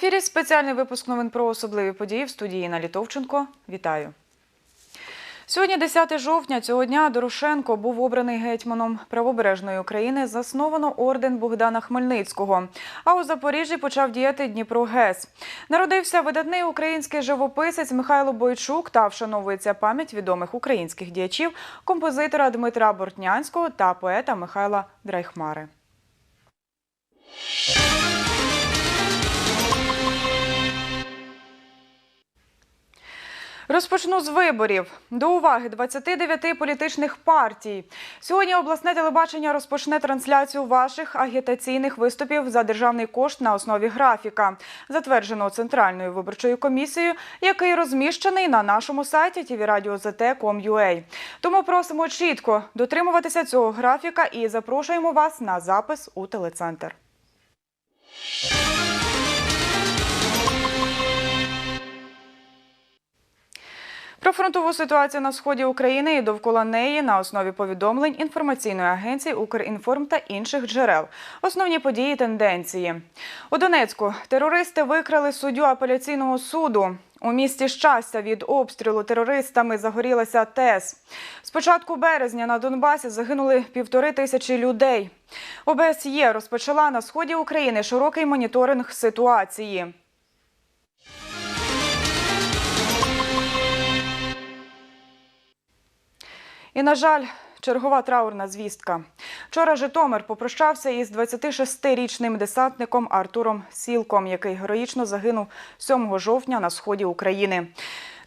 ефірі спеціальний випуск новин про особливі події в студії Інна Літовченко. Вітаю. Сьогодні, 10 жовтня, цього дня Дорошенко був обраний гетьманом правобережної України. Засновано орден Богдана Хмельницького. А у Запоріжжі почав діяти Дніпро ГЕС. Народився видатний український живописець Михайло Бойчук та вшановується пам'ять відомих українських діячів, композитора Дмитра Бортнянського та поета Михайла Драйхмари. Розпочну з виборів. До уваги 29 політичних партій. Сьогодні обласне телебачення розпочне трансляцію ваших агітаційних виступів за державний кошт на основі графіка, затвердженого Центральною виборчою комісією, який розміщений на нашому сайті tvradio.zt.com.ua. Тому просимо чітко дотримуватися цього графіка і запрошуємо вас на запис у телецентр. Про фронтову ситуацію на сході України і довкола неї на основі повідомлень інформаційної агенції Укрінформ та інших джерел. Основні події тенденції у Донецьку. Терористи викрали суддю апеляційного суду. У місті щастя від обстрілу терористами загорілася ТЕС. З початку березня на Донбасі загинули півтори тисячі людей. ОБСЄ розпочала на сході України широкий моніторинг ситуації. І, на жаль, чергова траурна звістка. Вчора Житомир попрощався із 26-річним десантником Артуром Сілком, який героїчно загинув 7 жовтня на сході України.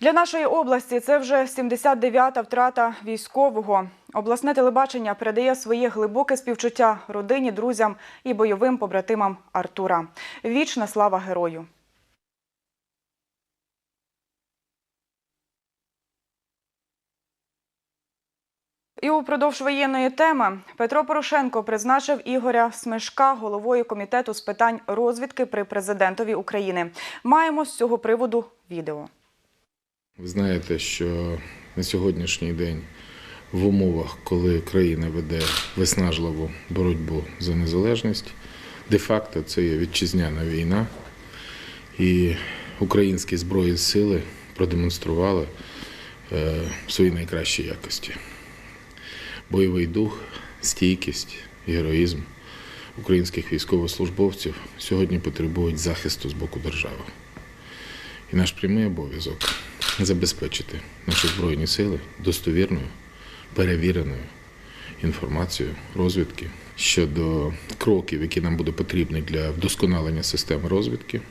Для нашої області це вже 79-та втрата військового. Обласне телебачення передає своє глибоке співчуття родині, друзям і бойовим побратимам Артура. Вічна слава герою! І упродовж воєнної теми Петро Порошенко призначив Ігоря Смешка головою комітету з питань розвідки при президентові України. Маємо з цього приводу відео. Ви знаєте, що на сьогоднішній день в умовах, коли країна веде виснажливу боротьбу за незалежність, де-факто це є вітчизняна війна, і українські зброї сили продемонстрували е, свої найкращі якості. Бойовий дух, стійкість, героїзм українських військовослужбовців сьогодні потребують захисту з боку держави. І наш прямий обов'язок забезпечити наші збройні сили достовірною, перевіреною інформацією розвідки щодо кроків, які нам буде потрібні для вдосконалення системи розвідки,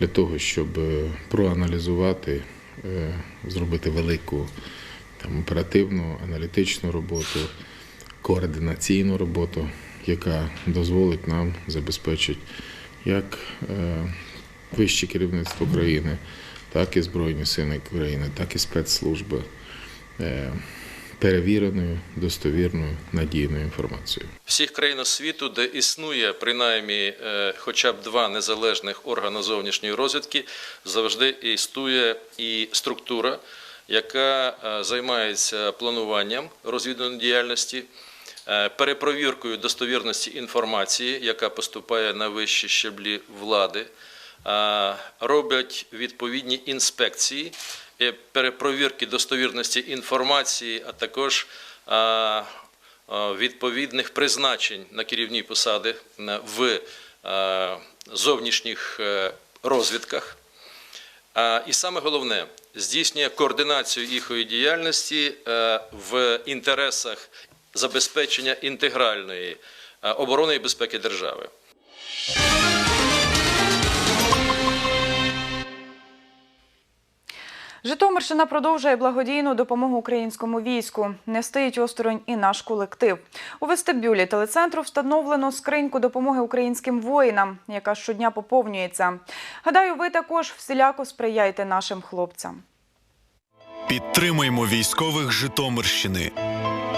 для того, щоб е, проаналізувати, е, зробити велику там, оперативну, аналітичну роботу, координаційну роботу, яка дозволить нам забезпечити як е, вище керівництво країни, так і Збройні Сили країни, так і спецслужби е, перевіреною, достовірною, надійною інформацією. всіх країн світу, де існує принаймні е, хоча б два незалежних органи зовнішньої розвідки, завжди існує і структура, яка е, займається плануванням розвідувальної діяльності, е, перепровіркою достовірності інформації, яка поступає на вищі щеблі влади, е, роблять відповідні інспекції, перепровірки достовірності інформації, а також відповідних призначень на керівні посади в зовнішніх розвідках. І саме головне здійснює координацію їхньої діяльності е, в інтересах забезпечення інтегральної е, оборони і безпеки держави. Житомирщина продовжує благодійну допомогу українському війську. Не стоїть осторонь і наш колектив. У вестибюлі телецентру встановлено скриньку допомоги українським воїнам, яка щодня поповнюється. Гадаю, ви також всіляко сприяєте нашим хлопцям. Підтримаймо військових Житомирщини.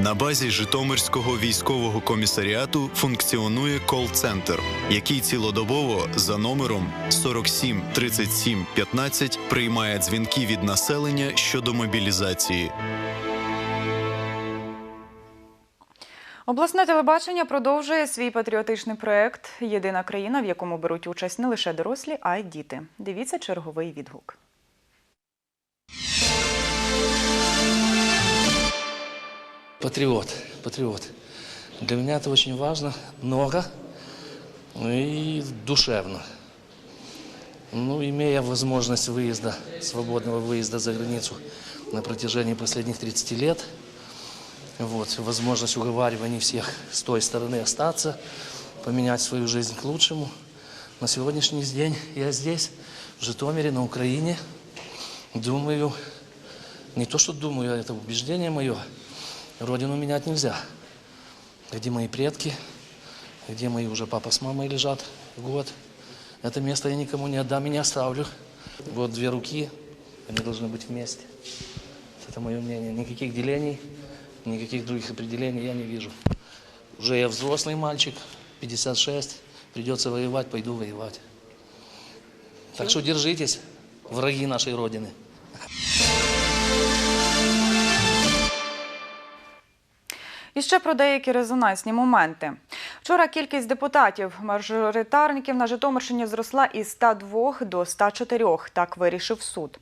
На базі Житомирського військового комісаріату функціонує кол-центр, який цілодобово за номером 47 37 15 приймає дзвінки від населення щодо мобілізації. Обласне телебачення продовжує свій патріотичний проект Єдина країна, в якому беруть участь не лише дорослі, а й діти. Дивіться черговий відгук. Патриот, патриот. Для меня это очень важно, много ну и душевно. Ну, имея возможность выезда, свободного выезда за границу на протяжении последних 30 лет, вот, возможность уговаривания всех с той стороны остаться, поменять свою жизнь к лучшему. На сегодняшний день я здесь, в Житомире, на Украине, думаю, не то, что думаю, а это убеждение мое, родину менять нельзя. Где мои предки, где мои уже папа с мамой лежат год. Это место я никому не отдам и не оставлю. Вот две руки, они должны быть вместе. Это мое мнение. Никаких делений, никаких других определений я не вижу. Уже я взрослый мальчик, 56, придется воевать, пойду воевать. Так что держитесь, враги нашей Родины. І ще про деякі резонансні моменти. Вчора кількість депутатів мажоритарників на Житомирщині зросла із 102 до 104. Так вирішив суд.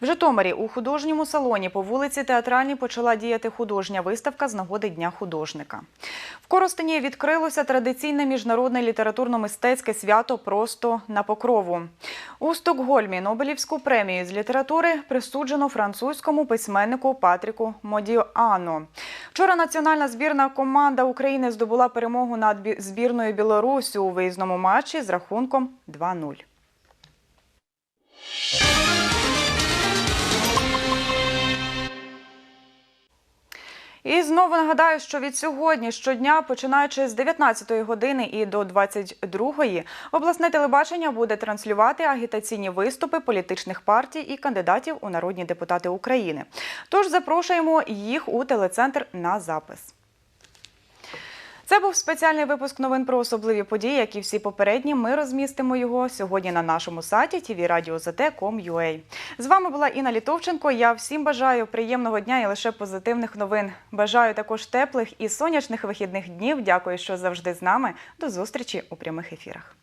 В Житомирі у художньому салоні по вулиці Театральній почала діяти художня виставка з нагоди Дня художника. В Коростені відкрилося традиційне міжнародне літературно-мистецьке свято просто на покрову. У Стокгольмі Нобелівську премію з літератури присуджено французькому письменнику Патріку Модіано. Вчора національна збірна команда України здобула перемогу над бі- збірною Білорусі у виїзному матчі з рахунком 2-0. І знову нагадаю, що від сьогодні щодня, починаючи з 19 години і до 22, обласне телебачення буде транслювати агітаційні виступи політичних партій і кандидатів у народні депутати України. Тож запрошуємо їх у телецентр на запис. Це був спеціальний випуск новин про особливі події, як і всі попередні. Ми розмістимо його сьогодні на нашому сайті tvradio.zt.com.ua. З вами була Інна Літовченко. Я всім бажаю приємного дня і лише позитивних новин. Бажаю також теплих і сонячних вихідних днів. Дякую, що завжди з нами. До зустрічі у прямих ефірах.